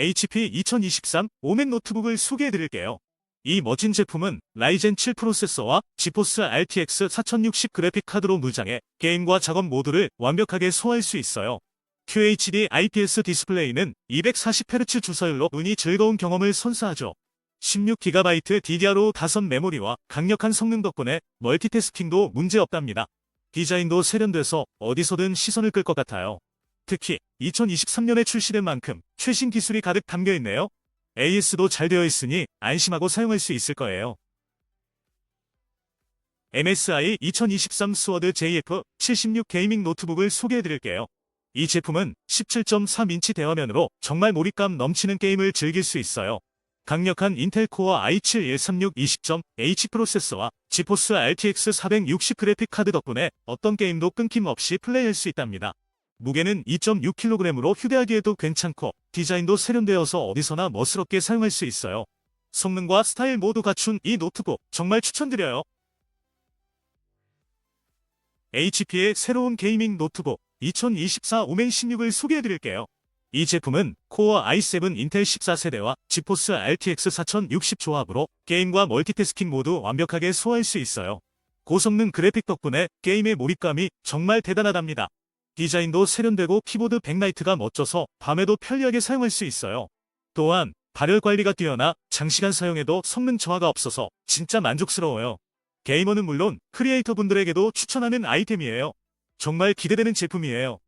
HP 2023 오멘 노트북을 소개해 드릴게요. 이 멋진 제품은 라이젠 7 프로세서와 지포스 RTX 4060 그래픽 카드로 무장해 게임과 작업 모두를 완벽하게 소화할 수 있어요. QHD IPS 디스플레이는 240Hz 주사율로 눈이 즐거운 경험을 선사하죠. 16GB DDR5 5 메모리와 강력한 성능 덕분에 멀티태스킹도 문제없답니다. 디자인도 세련돼서 어디서든 시선을 끌 것 같아요. 특히 2023년에 출시된 만큼 최신 기술이 가득 담겨 있네요. AS도 잘 되어 있으니 안심하고 사용할 수 있을 거예요. MSI 2023 스워드 JF 76 게이밍 노트북을 소개해 드릴게요. 이 제품은 17.3인치 대화면으로 정말 몰입감 넘치는 게임을 즐길 수 있어요. 강력한 인텔 코어 i7 136 20.H 프로세서와 지포스 RTX 460 그래픽 카드 덕분에 어떤 게임도 끊김없이 플레이할 수 있답니다. 무게는 2.6kg으로 휴대하기에도 괜찮고 디자인도 세련되어서 어디서나 멋스럽게 사용할 수 있어요. 성능과 스타일 모두 갖춘 이 노트북 정말 추천드려요. HP의 새로운 게이밍 노트북 2024 오멘 16을 소개해드릴게요. 이 제품은 코어 i7 인텔 14세대와 지포스 RTX 4060 조합으로 게임과 멀티태스킹 모두 완벽하게 소화할 수 있어요. 고성능 그래픽 덕분에 게임의 몰입감이 정말 대단하답니다. 디자인도 세련되고 키보드 백라이트가 멋져서 밤에도 편리하게 사용할 수 있어요. 또한 발열 관리가 뛰어나 장시간 사용해도 성능 저하가 없어서 진짜 만족스러워요. 게이머는 물론 크리에이터 분들에게도 추천하는 아이템이에요. 정말 기대되는 제품이에요.